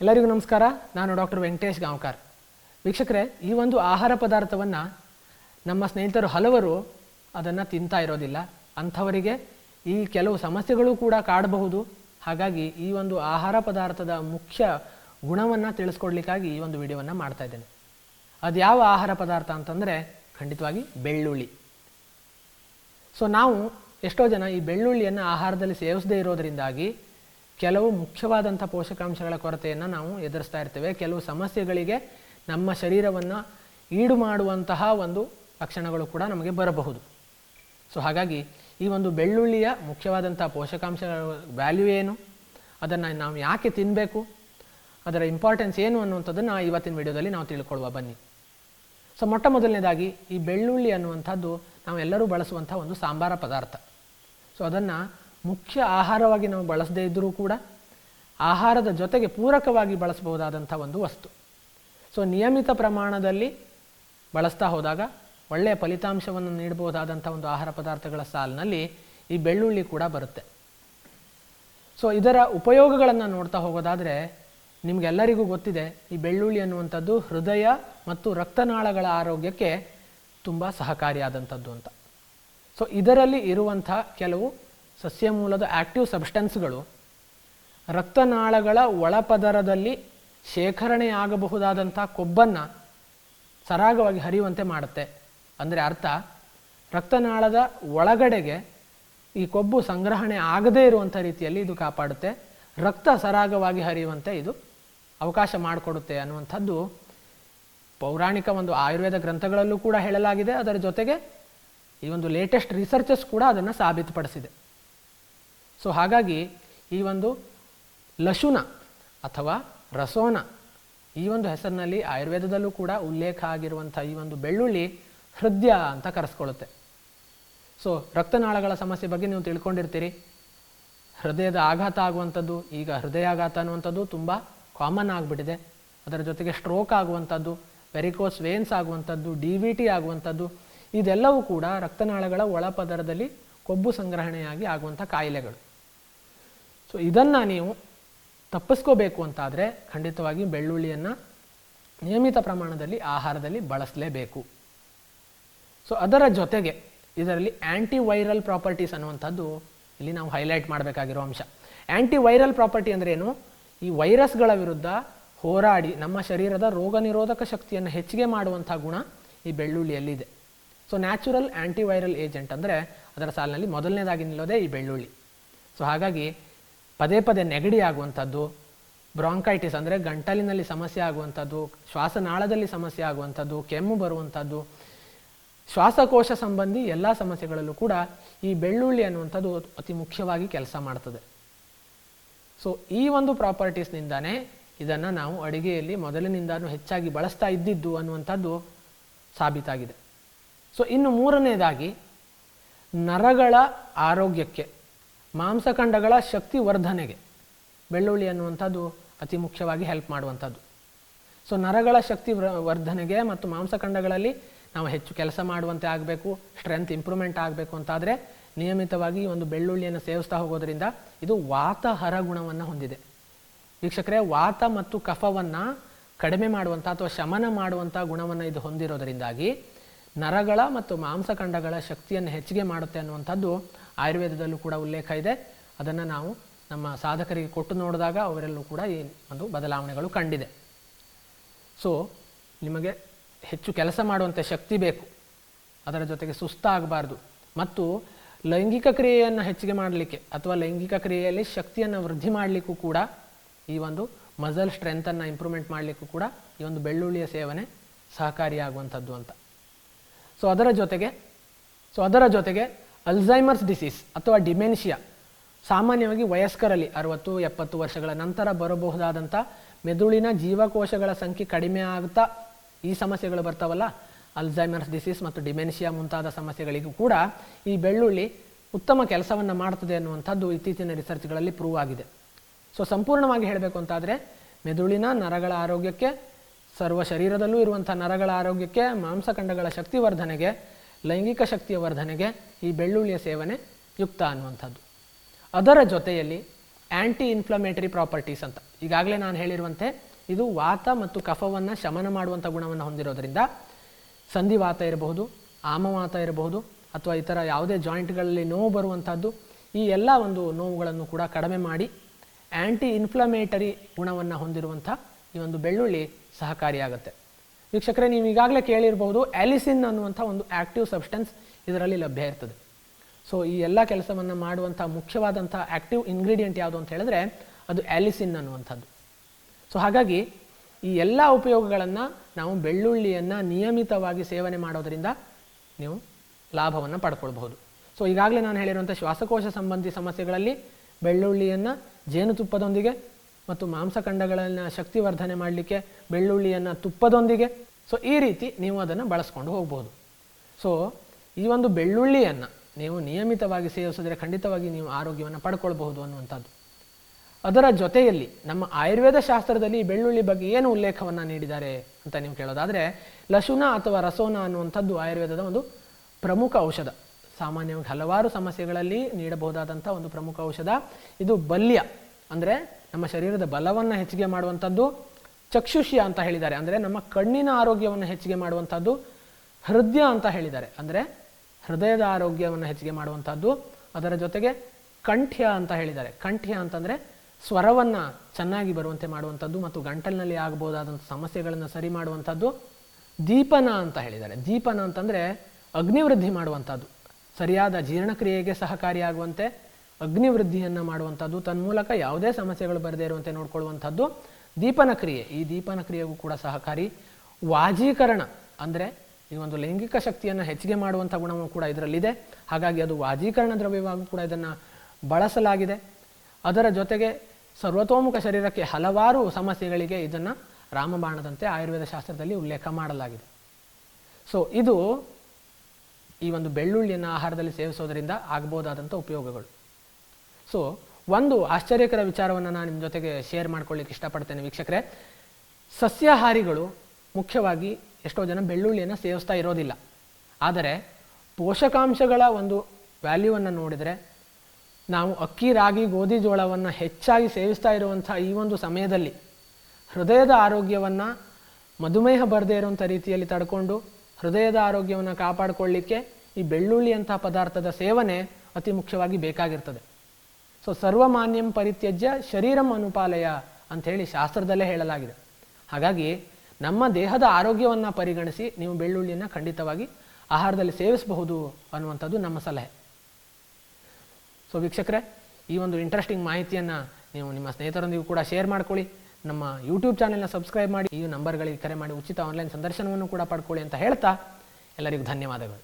ಎಲ್ಲರಿಗೂ ನಮಸ್ಕಾರ. ನಾನು ಡಾಕ್ಟರ್ ವೆಂಕಟೇಶ್ ಗಾಂವ್ಕರ್. ವೀಕ್ಷಕರೇ, ಈ ಒಂದು ಆಹಾರ ಪದಾರ್ಥವನ್ನು ನಮ್ಮ ಸ್ನೇಹಿತರು ಹಲವರು ಅದನ್ನು ತಿಂತಾ ಇರೋದಿಲ್ಲ. ಅಂಥವರಿಗೆ ಈ ಕೆಲವು ಸಮಸ್ಯೆಗಳು ಕೂಡ ಕಾಡಬಹುದು. ಹಾಗಾಗಿ ಈ ಒಂದು ಆಹಾರ ಪದಾರ್ಥದ ಮುಖ್ಯ ಗುಣವನ್ನು ತಿಳಿಸ್ಕೊಡ್ಲಿಕ್ಕಾಗಿ ಈ ಒಂದು ವಿಡಿಯೋವನ್ನು ಮಾಡ್ತಾ ಇದ್ದೇನೆ. ಅದು ಯಾವ ಆಹಾರ ಪದಾರ್ಥ ಅಂತಂದರೆ ಖಂಡಿತವಾಗಿ ಬೆಳ್ಳುಳ್ಳಿ. ಸೊ ನಾವು ಎಷ್ಟೋ ಜನ ಈ ಬೆಳ್ಳುಳ್ಳಿಯನ್ನು ಆಹಾರದಲ್ಲಿ ಸೇವಿಸದೇ ಇರೋದರಿಂದಾಗಿ ಕೆಲವು ಮುಖ್ಯವಾದಂಥ ಪೋಷಕಾಂಶಗಳ ಕೊರತೆಯನ್ನು ನಾವು ಎದುರಿಸ್ತಾ ಇರ್ತೇವೆ. ಕೆಲವು ಸಮಸ್ಯೆಗಳಿಗೆ ನಮ್ಮ ಶರೀರವನ್ನು ಈಡು ಮಾಡುವಂತಹ ಒಂದು ಲಕ್ಷಣಗಳು ಕೂಡ ನಮಗೆ ಬರಬಹುದು. ಸೊ ಹಾಗಾಗಿ ಈ ಒಂದು ಬೆಳ್ಳುಳ್ಳಿಯ ಮುಖ್ಯವಾದಂಥ ಪೋಷಕಾಂಶಗಳ ವ್ಯಾಲ್ಯೂ ಏನು? ಅದನ್ನು ನಾವು ಯಾಕೆ ತಿನ್ನಬೇಕು ಅದರ ಇಂಪಾರ್ಟೆನ್ಸ್ ಏನು ಅನ್ನುವಂಥದ್ದನ್ನು ಇವತ್ತಿನ ವಿಡಿಯೋದಲ್ಲಿ ನಾವು ತಿಳ್ಕೊಳ್ಳುವ, ಬನ್ನಿ. ಸೊ ಮೊಟ್ಟ ಮೊದಲನೇದಾಗಿ ಈ ಬೆಳ್ಳುಳ್ಳಿ ಅನ್ನುವಂಥದ್ದು ನಾವೆಲ್ಲರೂ ಬಳಸುವಂಥ ಒಂದು ಸಾಂಬಾರ ಪದಾರ್ಥ. ಸೊ ಅದನ್ನು ಮುಖ್ಯ ಆಹಾರವಾಗಿ ನಾವು ಬಳಸದೇ ಇದ್ದರೂ ಕೂಡ ಆಹಾರದ ಜೊತೆಗೆ ಪೂರಕವಾಗಿ ಬಳಸಬಹುದಾದಂಥ ಒಂದು ವಸ್ತು. ಸೊ ನಿಯಮಿತ ಪ್ರಮಾಣದಲ್ಲಿ ಬಳಸ್ತಾ ಹೋದಾಗ ಒಳ್ಳೆಯ ಫಲಿತಾಂಶವನ್ನು ನೀಡಬಹುದಾದಂಥ ಒಂದು ಆಹಾರ ಪದಾರ್ಥಗಳ ಸಾಲಿನಲ್ಲಿ ಈ ಬೆಳ್ಳುಳ್ಳಿ ಕೂಡ ಬರುತ್ತೆ. ಸೊ ಇದರ ಉಪಯೋಗಗಳನ್ನು ನೋಡ್ತಾ ಹೋಗೋದಾದರೆ ನಿಮಗೆಲ್ಲರಿಗೂ ಗೊತ್ತಿದೆ, ಈ ಬೆಳ್ಳುಳ್ಳಿ ಅನ್ನುವಂಥದ್ದು ಹೃದಯ ಮತ್ತು ರಕ್ತನಾಳಗಳ ಆರೋಗ್ಯಕ್ಕೆ ತುಂಬ ಸಹಕಾರಿಯಾದಂಥದ್ದು ಅಂತ. ಸೊ ಇದರಲ್ಲಿ ಇರುವಂಥ ಕೆಲವು ಸಸ್ಯ ಮೂಲದ ಆಕ್ಟಿವ್ ಸಬ್ಸ್ಟೆನ್ಸ್ಗಳು ರಕ್ತನಾಳಗಳ ಒಳಪದರದಲ್ಲಿ ಶೇಖರಣೆಯಾಗಬಹುದಾದಂಥ ಕೊಬ್ಬನ್ನು ಸರಾಗವಾಗಿ ಹರಿಯುವಂತೆ ಮಾಡುತ್ತೆ. ಅಂದರೆ ಅರ್ಥ, ರಕ್ತನಾಳದ ಒಳಗಡೆಗೆ ಈ ಕೊಬ್ಬು ಸಂಗ್ರಹಣೆ ಆಗದೇ ಇರುವಂಥ ರೀತಿಯಲ್ಲಿ ಇದು ಕಾಪಾಡುತ್ತೆ. ರಕ್ತ ಸರಾಗವಾಗಿ ಹರಿಯುವಂತೆ ಇದು ಅವಕಾಶ ಮಾಡಿಕೊಡುತ್ತೆ ಅನ್ನುವಂಥದ್ದು ಪೌರಾಣಿಕ ಒಂದು ಆಯುರ್ವೇದ ಗ್ರಂಥಗಳಲ್ಲೂ ಕೂಡ ಹೇಳಲಾಗಿದೆ. ಅದರ ಜೊತೆಗೆ ಈ ಒಂದು ಲೇಟೆಸ್ಟ್ ರಿಸರ್ಚಸ್ ಕೂಡ ಅದನ್ನು ಸಾಬೀತುಪಡಿಸಿದೆ. ಸೊ ಹಾಗಾಗಿ ಈ ಒಂದು ಲಶುನ ಅಥವಾ ರಸೋನ ಈ ಒಂದು ಹೆಸರಿನಲ್ಲಿ ಆಯುರ್ವೇದದಲ್ಲೂ ಕೂಡ ಉಲ್ಲೇಖ ಆಗಿರುವಂಥ ಈ ಒಂದು ಬೆಳ್ಳುಳ್ಳಿ ಹೃದಯ ಅಂತ ಕರೆಸ್ಕೊಳ್ಳುತ್ತೆ. ಸೊ ರಕ್ತನಾಳಗಳ ಸಮಸ್ಯೆ ಬಗ್ಗೆ ನೀವು ತಿಳ್ಕೊಂಡಿರ್ತೀರಿ. ಹೃದಯದ ಆಘಾತ ಆಗುವಂಥದ್ದು, ಈಗ ಹೃದಯಾಘಾತ ಅನ್ನುವಂಥದ್ದು ತುಂಬ ಕಾಮನ್ ಆಗಿಬಿಟ್ಟಿದೆ. ಅದರ ಜೊತೆಗೆ ಸ್ಟ್ರೋಕ್ ಆಗುವಂಥದ್ದು ವೆರಿಕೋಸ್ ವೇನ್ಸ್ ಆಗುವಂಥದ್ದು ಡಿ ವಿ ಟಿ ಆಗುವಂಥದ್ದು, ಇದೆಲ್ಲವೂ ಕೂಡ ರಕ್ತನಾಳಗಳ ಒಳಪದರದಲ್ಲಿ ಕೊಬ್ಬು ಸಂಗ್ರಹಣೆಯಾಗಿ ಆಗುವಂಥ ಕಾಯಿಲೆಗಳು. ಸೊ ಇದನ್ನು ನೀವು ತಪ್ಪಿಸ್ಕೋಬೇಕು ಅಂತಾದರೆ ಖಂಡಿತವಾಗಿ ಬೆಳ್ಳುಳ್ಳಿಯನ್ನು ನಿಯಮಿತ ಪ್ರಮಾಣದಲ್ಲಿ ಆಹಾರದಲ್ಲಿ ಬಳಸಲೇಬೇಕು. ಸೊ ಅದರ ಜೊತೆಗೆ ಇದರಲ್ಲಿ ಆ್ಯಂಟಿ ವೈರಲ್ ಪ್ರಾಪರ್ಟೀಸ್ ಅನ್ನುವಂಥದ್ದು ಇಲ್ಲಿ ನಾವು ಹೈಲೈಟ್ ಮಾಡಬೇಕಾಗಿರೋ ಅಂಶ. ಆ್ಯಂಟಿ ವೈರಲ್ ಪ್ರಾಪರ್ಟಿ ಅಂದ್ರೇನು ಈ ವೈರಸ್ಗಳ ವಿರುದ್ಧ ಹೋರಾಡಿ ನಮ್ಮ ಶರೀರದ ರೋಗ ನಿರೋಧಕ ಶಕ್ತಿಯನ್ನು ಹೆಚ್ಚಿಗೆ ಮಾಡುವಂಥ ಗುಣ ಈ ಬೆಳ್ಳುಳ್ಳಿಯಲ್ಲಿದೆ. ಸೊ ನ್ಯಾಚುರಲ್ ಆ್ಯಂಟಿವೈರಲ್ ಏಜೆಂಟ್ ಅಂದರೆ ಅದರ ಸಾಲಿನಲ್ಲಿ ಮೊದಲನೇದಾಗಿ ನಿಲ್ಲೋದೇ ಈ ಬೆಳ್ಳುಳ್ಳಿ. ಸೊ ಹಾಗಾಗಿ ಪದೇ ಪದೇ ನೆಗಡಿ ಆಗುವಂಥದ್ದು ಬ್ರಾಂಕೈಟಿಸ್ ಅಂದರೆ ಗಂಟಲಿನಲ್ಲಿ ಸಮಸ್ಯೆ ಆಗುವಂಥದ್ದು, ಶ್ವಾಸನಾಳದಲ್ಲಿ ಸಮಸ್ಯೆ ಆಗುವಂಥದ್ದು, ಕೆಮ್ಮು ಬರುವಂಥದ್ದು, ಶ್ವಾಸಕೋಶ ಸಂಬಂಧಿ ಎಲ್ಲ ಸಮಸ್ಯೆಗಳಲ್ಲೂ ಕೂಡ ಈ ಬೆಳ್ಳುಳ್ಳಿ ಅನ್ನುವಂಥದ್ದು ಅತಿ ಮುಖ್ಯವಾಗಿ ಕೆಲಸ ಮಾಡ್ತದೆ. ಸೊ ಈ ಒಂದು ಪ್ರಾಪರ್ಟೀಸ್ನಿಂದಾನೇ ಇದನ್ನು ನಾವು ಅಡುಗೆಯಲ್ಲಿ ಮೊದಲಿನಿಂದಾನು ಹೆಚ್ಚಾಗಿ ಬಳಸ್ತಾ ಇದ್ದಿದ್ದು ಅನ್ನುವಂಥದ್ದು ಸಾಬೀತಾಗಿದೆ. ಸೊ ಇನ್ನು ಮೂರನೇದಾಗಿ ನರಗಳ ಆರೋಗ್ಯಕ್ಕೆ. ಮಾಂಸಖಂಡಗಳ ಶಕ್ತಿ ವರ್ಧನೆಗೆ ಬೆಳ್ಳುಳ್ಳಿ ಅನ್ನುವಂಥದ್ದು ಅತಿ ಮುಖ್ಯವಾಗಿ ಹೆಲ್ಪ್ ಮಾಡುವಂಥದ್ದು. ಸೊ ನರಗಳ ಶಕ್ತಿ ವ್ರ- ವರ್ಧನೆಗೆ ಮತ್ತು ಮಾಂಸಖಂಡಗಳಲ್ಲಿ ನಾವು ಹೆಚ್ಚು ಕೆಲಸ ಮಾಡುವಂತೆ ಆಗಬೇಕು ಸ್ಟ್ರೆಂತ್ ಇಂಪ್ರೂವ್ಮೆಂಟ್ ಆಗಬೇಕು ಅಂತಾದರೆ ನಿಯಮಿತವಾಗಿ ಒಂದು ಬೆಳ್ಳುಳ್ಳಿಯನ್ನು ಸೇವಿಸ್ತಾ ಹೋಗೋದ್ರಿಂದ ಇದು ವಾತಹರ ಗುಣವನ್ನು ಹೊಂದಿದೆ. ವೀಕ್ಷಕರೇ, ವಾತ ಮತ್ತು ಕಫವನ್ನು ಕಡಿಮೆ ಮಾಡುವಂಥ ಅಥವಾ ಶಮನ ಮಾಡುವಂಥ ಗುಣವನ್ನು ಇದು ಹೊಂದಿರೋದರಿಂದಾಗಿ ನರಗಳ ಮತ್ತು ಮಾಂಸಖಂಡಗಳ ಶಕ್ತಿಯನ್ನು ಹೆಚ್ಚಿಗೆ ಮಾಡುತ್ತೆ ಅನ್ನುವಂಥದ್ದು ಆಯುರ್ವೇದದಲ್ಲೂ ಕೂಡ ಉಲ್ಲೇಖ ಇದೆ. ಅದನ್ನು ನಾವು ನಮ್ಮ ಸಾಧಕರಿಗೆ ಕೊಟ್ಟು ನೋಡಿದಾಗ ಅವರೆಲ್ಲೂ ಕೂಡ ಈ ಒಂದು ಬದಲಾವಣೆಗಳು ಕಂಡಿದೆ. ಸೊ ನಿಮಗೆ ಹೆಚ್ಚು ಕೆಲಸ ಮಾಡುವಂಥ ಶಕ್ತಿ ಬೇಕು. ಅದರ ಜೊತೆಗೆ ಸುಸ್ತಾಗಬಾರ್ದು. ಮತ್ತು ಲೈಂಗಿಕ ಕ್ರಿಯೆಯನ್ನು ಹೆಚ್ಚಿಗೆ ಮಾಡಲಿಕ್ಕೆ ಅಥವಾ ಲೈಂಗಿಕ ಕ್ರಿಯೆಯಲ್ಲಿ ಶಕ್ತಿಯನ್ನು ವೃದ್ಧಿ ಮಾಡಲಿಕ್ಕೂ ಕೂಡ ಈ ಒಂದು ಮಸಲ್ ಸ್ಟ್ರೆಂತನ್ನು ಇಂಪ್ರೂವ್ಮೆಂಟ್ ಮಾಡಲಿಕ್ಕೂ ಕೂಡ ಈ ಒಂದು ಬೆಳ್ಳುಳ್ಳಿಯ ಸೇವನೆ ಸಹಕಾರಿಯಾಗುವಂಥದ್ದು ಅಂತ. ಸೊ ಅದರ ಜೊತೆಗೆ ಸೊ ಅದರ ಜೊತೆಗೆ ಅಲ್ಝೈಮರ್ಸ್ ಡಿಸೀಸ್ ಅಥವಾ ಡಿಮೆನ್ಷಿಯಾ ಸಾಮಾನ್ಯವಾಗಿ ವಯಸ್ಕರಲ್ಲಿ ಅರವತ್ತು, ಎಪ್ಪತ್ತು ವರ್ಷಗಳ ನಂತರ ಬರಬಹುದಾದಂಥ ಮೆದುಳಿನ ಜೀವಕೋಶಗಳ ಸಂಖ್ಯೆ ಕಡಿಮೆ ಆಗ್ತಾ ಈ ಸಮಸ್ಯೆಗಳು ಬರ್ತಾವಲ್ಲ? ಅಲ್ಝೈಮರ್ಸ್ ಡಿಸೀಸ್ ಮತ್ತು ಡಿಮೆನ್ಷಿಯಾ ಮುಂತಾದ ಸಮಸ್ಯೆಗಳಿಗೂ ಕೂಡ ಈ ಬೆಳ್ಳುಳ್ಳಿ ಉತ್ತಮ ಕೆಲಸವನ್ನು ಮಾಡ್ತದೆ ಅನ್ನುವಂಥದ್ದು ಇತ್ತೀಚಿನ ರಿಸರ್ಚ್ಗಳಲ್ಲಿ ಪ್ರೂವ್ ಆಗಿದೆ. ಸೊ ಸಂಪೂರ್ಣವಾಗಿ ಹೇಳಬೇಕು ಅಂತಾದರೆ ಮೆದುಳಿನ ನರಗಳ ಆರೋಗ್ಯಕ್ಕೆ, ಸರ್ವ ಶರೀರದಲ್ಲೂ ಇರುವಂಥ ನರಗಳ ಆರೋಗ್ಯಕ್ಕೆ ಮಾಂಸಖಂಡಗಳ ಶಕ್ತಿ ವರ್ಧನೆಗೆ ಲೈಂಗಿಕ ಶಕ್ತಿಯ ವರ್ಧನೆಗೆ ಈ ಬೆಳ್ಳುಳ್ಳಿಯ ಸೇವನೆ ಯುಕ್ತ ಅನ್ನುವಂಥದ್ದು. ಅದರ ಜೊತೆಯಲ್ಲಿ ಆ್ಯಂಟಿ ಇನ್ಫ್ಲಮೇಟರಿ ಪ್ರಾಪರ್ಟೀಸ್ ಅಂತ. ಈಗಾಗಲೇ ನಾನು ಹೇಳಿರುವಂತೆ ಇದು ವಾತ ಮತ್ತು ಕಫವನ್ನು ಶಮನ ಮಾಡುವಂಥ ಗುಣವನ್ನು ಹೊಂದಿರೋದ್ರಿಂದ ಸಂಧಿವಾತ ಇರಬಹುದು ಆಮವಾತ ಇರಬಹುದು, ಅಥವಾ ಇತರ ಯಾವುದೇ ಜಾಯಿಂಟ್ಗಳಲ್ಲಿ ನೋವು ಬರುವಂಥದ್ದು, ಈ ಎಲ್ಲ ಒಂದು ನೋವುಗಳನ್ನು ಕೂಡ ಕಡಿಮೆ ಮಾಡಿ ಆ್ಯಂಟಿ ಇನ್ಫ್ಲಮೇಟರಿ ಗುಣವನ್ನು ಹೊಂದಿರುವಂಥ ಈ ಒಂದು ಬೆಳ್ಳುಳ್ಳಿ ಸಹಕಾರಿಯಾಗುತ್ತೆ. ವೀಕ್ಷಕರೇ, ನೀವು ಈಗಾಗಲೇ ಕೇಳಿರಬಹುದು, ಆಲಿಸಿನ್ ಅನ್ನುವಂಥ ಒಂದು ಆ್ಯಕ್ಟಿವ್ ಸಬ್ಸ್ಟೆನ್ಸ್ ಇದರಲ್ಲಿ ಲಭ್ಯ ಇರ್ತದೆ. ಸೊ ಈ ಎಲ್ಲ ಕೆಲಸವನ್ನು ಮಾಡುವಂಥ ಮುಖ್ಯವಾದಂಥ ಆ್ಯಕ್ಟಿವ್ ಇಂಗ್ರೀಡಿಯೆಂಟ್ ಯಾವುದು ಅಂತ ಹೇಳಿದ್ರೆ, ಅದು ಆಲಿಸಿನ್ ಅನ್ನುವಂಥದ್ದು. ಸೊ ಹಾಗಾಗಿ ಈ ಎಲ್ಲ ಉಪಯೋಗಗಳನ್ನು ನಾವು ಬೆಳ್ಳುಳ್ಳಿಯನ್ನು ನಿಯಮಿತವಾಗಿ ಸೇವನೆ ಮಾಡೋದರಿಂದ ನೀವು ಲಾಭವನ್ನು ಪಡ್ಕೊಳ್ಬಹುದು. ಸೊ ಈಗಾಗಲೇ ನಾನು ಹೇಳಿರುವಂಥ ಶ್ವಾಸಕೋಶ ಸಂಬಂಧಿ ಸಮಸ್ಯೆಗಳಲ್ಲಿ ಬೆಳ್ಳುಳ್ಳಿಯನ್ನು ಜೇನುತುಪ್ಪದೊಂದಿಗೆ ಮತ್ತು ಮಾಂಸಖಂಡಗಳನ್ನು ಶಕ್ತಿವರ್ಧನೆ ಮಾಡಲಿಕ್ಕೆ ಬೆಳ್ಳುಳ್ಳಿಯನ್ನು ತುಪ್ಪದೊಂದಿಗೆ. ಸೊ ಈ ರೀತಿ ನೀವು ಅದನ್ನು ಬಳಸ್ಕೊಂಡು ಹೋಗ್ಬೋದು. ಸೊ ಈ ಒಂದು ಬೆಳ್ಳುಳ್ಳಿಯನ್ನು ನೀವು ನಿಯಮಿತವಾಗಿ ಸೇವಿಸಿದರೆ ಖಂಡಿತವಾಗಿ ನೀವು ಆರೋಗ್ಯವನ್ನು ಪಡ್ಕೊಳ್ಬಹುದು ಅನ್ನುವಂಥದ್ದು. ಅದರ ಜೊತೆಯಲ್ಲಿ ನಮ್ಮ ಆಯುರ್ವೇದ ಶಾಸ್ತ್ರದಲ್ಲಿ ಬೆಳ್ಳುಳ್ಳಿ ಬಗ್ಗೆ ಏನು ಉಲ್ಲೇಖವನ್ನು ನೀಡಿದ್ದಾರೆ ಅಂತ ನೀವು ಕೇಳೋದಾದರೆ, ಲಶುನ ಅಥವಾ ರಸೋನ ಅನ್ನುವಂಥದ್ದು ಆಯುರ್ವೇದದ ಒಂದು ಪ್ರಮುಖ ಔಷಧ. ಸಾಮಾನ್ಯವಾಗಿ ಹಲವಾರು ಸಮಸ್ಯೆಗಳಲ್ಲಿ ನೀಡಬಹುದಾದಂಥ ಒಂದು ಪ್ರಮುಖ ಔಷಧ ಇದು ಬಲ್ಯ. ಅಂದರೆ ನಮ್ಮ ಶರೀರದ ಬಲವನ್ನು ಹೆಚ್ಚಿಗೆ ಮಾಡುವಂಥದ್ದು ಚಕ್ಷುಷಿಯ ಅಂತ ಹೇಳಿದ್ದಾರೆ. ಅಂದರೆ ನಮ್ಮ ಕಣ್ಣಿನ ಆರೋಗ್ಯವನ್ನು ಹೆಚ್ಚಿಗೆ ಮಾಡುವಂಥದ್ದು ಹೃದಯ ಅಂತ ಹೇಳಿದ್ದಾರೆ. ಅಂದರೆ ಹೃದಯದ ಆರೋಗ್ಯವನ್ನು ಹೆಚ್ಚಿಗೆ ಮಾಡುವಂಥದ್ದು. ಅದರ ಜೊತೆಗೆ ಕಂಠ್ಯ ಅಂತ ಹೇಳಿದ್ದಾರೆ. ಕಂಠ್ಯ ಅಂತಂದರೆ ಸ್ವರವನ್ನು ಚೆನ್ನಾಗಿ ಬರುವಂತೆ ಮಾಡುವಂಥದ್ದು ಮತ್ತು ಗಂಟಲಿನಲ್ಲಿ ಆಗಬಹುದಾದಂಥ ಸಮಸ್ಯೆಗಳನ್ನು ಸರಿ ಮಾಡುವಂಥದ್ದು. ದೀಪನ ಅಂತ ಹೇಳಿದ್ದಾರೆ. ದೀಪನ ಅಂತಂದರೆ ಅಗ್ನಿವೃದ್ಧಿ ಮಾಡುವಂಥದ್ದು. ಸರಿಯಾದ ಜೀರ್ಣಕ್ರಿಯೆಗೆ ಸಹಕಾರಿಯಾಗುವಂತೆ ಅಗ್ನಿವೃದ್ಧಿಯನ್ನು ಮಾಡುವಂಥದ್ದು ತನ್ಮೂಲಕ ಯಾವುದೇ ಸಮಸ್ಯೆಗಳು ಬರದೇ ಇರುವಂತೆ ನೋಡ್ಕೊಳ್ಳುವಂಥದ್ದು ದೀಪನ ಕ್ರಿಯೆ. ಈ ದೀಪನ ಕ್ರಿಯೆಗೂ ಕೂಡ ಸಹಕಾರಿ. ವಾಜೀಕರಣ ಅಂದರೆ ಈ ಒಂದು ಲೈಂಗಿಕ ಶಕ್ತಿಯನ್ನು ಹೆಚ್ಚಿಗೆ ಮಾಡುವಂಥ ಗುಣವೂ ಕೂಡ ಇದರಲ್ಲಿದೆ. ಹಾಗಾಗಿ ಅದು ವಾಜೀಕರಣ ದ್ರವ್ಯವಾಗೂ ಕೂಡ ಇದನ್ನು ಬಳಸಲಾಗಿದೆ. ಅದರ ಜೊತೆಗೆ ಸರ್ವತೋಮುಖ ಶರೀರಕ್ಕೆ ಹಲವಾರು ಸಮಸ್ಯೆಗಳಿಗೆ ಇದನ್ನು ರಾಮಬಾಣದಂತೆ ಆಯುರ್ವೇದ ಶಾಸ್ತ್ರದಲ್ಲಿ ಉಲ್ಲೇಖ ಮಾಡಲಾಗಿದೆ. ಸೊ ಇದು ಈ ಒಂದು ಬೆಳ್ಳುಳ್ಳಿಯನ್ನು ಆಹಾರದಲ್ಲಿ ಸೇವಿಸೋದರಿಂದ ಆಗ್ಬೋದಾದಂಥ ಉಪಯೋಗಗಳು. ಸೊ ಒಂದು ಆಶ್ಚರ್ಯಕರ ವಿಚಾರವನ್ನು ನಾನು ನಿಮ್ಮ ಜೊತೆಗೆ ಶೇರ್ ಮಾಡ್ಕೊಳ್ಳಿಕ್ಕೆ ಇಷ್ಟಪಡ್ತೇನೆ ವೀಕ್ಷಕರೇ. ಸಸ್ಯಾಹಾರಿಗಳು ಮುಖ್ಯವಾಗಿ ಎಷ್ಟೋ ಜನ ಬೆಳ್ಳುಳ್ಳಿಯನ್ನು ಸೇವಿಸ್ತಾ ಇರೋದಿಲ್ಲ. ಆದರೆ ಪೋಷಕಾಂಶಗಳ ಒಂದು ವ್ಯಾಲ್ಯೂವನ್ನು ನೋಡಿದರೆ ನಾವು ಅಕ್ಕಿ, ರಾಗಿ, ಗೋಧಿ ಜೋಳವನ್ನು ಹೆಚ್ಚಾಗಿ ಸೇವಿಸ್ತಾ ಇರುವಂಥ ಈ ಒಂದು ಸಮಯದಲ್ಲಿ ಹೃದಯದ ಆರೋಗ್ಯವನ್ನು ಮಧುಮೇಹ ಬರದೇ ಇರುವಂಥ ರೀತಿಯಲ್ಲಿ ತಡ್ಕೊಂಡು ಹೃದಯದ ಆರೋಗ್ಯವನ್ನು ಕಾಪಾಡಿಕೊಳ್ಳಿಕ್ಕೆ ಈ ಬೆಳ್ಳುಳ್ಳಿಯಂಥ ಪದಾರ್ಥದ ಸೇವನೆ ಅತಿ ಮುಖ್ಯವಾಗಿ ಬೇಕಾಗಿರ್ತದೆ. ಸೊ ಸರ್ವಮಾನ್ಯಂ ಪರಿತ್ಯಜ್ಯ ಶರೀರಂ ಅನುಪಾಲಯ ಅಂತ ಹೇಳಿ ಶಾಸ್ತ್ರದಲ್ಲೇ ಹೇಳಲಾಗಿದೆ ಹಾಗಾಗಿ ನಮ್ಮ ದೇಹದ ಆರೋಗ್ಯವನ್ನು ಪರಿಗಣಿಸಿ ನೀವು ಬೆಳ್ಳುಳ್ಳಿಯನ್ನು ಖಂಡಿತವಾಗಿ ಆಹಾರದಲ್ಲಿ ಸೇವಿಸಬಹುದು ಅನ್ನುವಂಥದ್ದು ನಮ್ಮ ಸಲಹೆ ಸೊ ವೀಕ್ಷಕರೇ ಈ ಒಂದು ಇಂಟ್ರೆಸ್ಟಿಂಗ್ ಮಾಹಿತಿಯನ್ನು ನೀವು ನಿಮ್ಮ ಸ್ನೇಹಿತರೊಂದಿಗೂ ಕೂಡ ಶೇರ್ ಮಾಡ್ಕೊಳ್ಳಿ ನಮ್ಮ ಯೂಟ್ಯೂಬ್ ಚಾನೆಲ್ನ ಸಬ್ಸ್ಕ್ರೈಬ್ ಮಾಡಿ ಈ ನಂಬರ್ಗಳಿಗೆ ಕರೆ ಮಾಡಿ ಉಚಿತ ಆನ್ಲೈನ್ ಸಂದರ್ಶನವನ್ನು ಕೂಡ ಪಡ್ಕೊಳ್ಳಿ ಅಂತ ಹೇಳ್ತಾ ಎಲ್ಲರಿಗೂ ಧನ್ಯವಾದಗಳು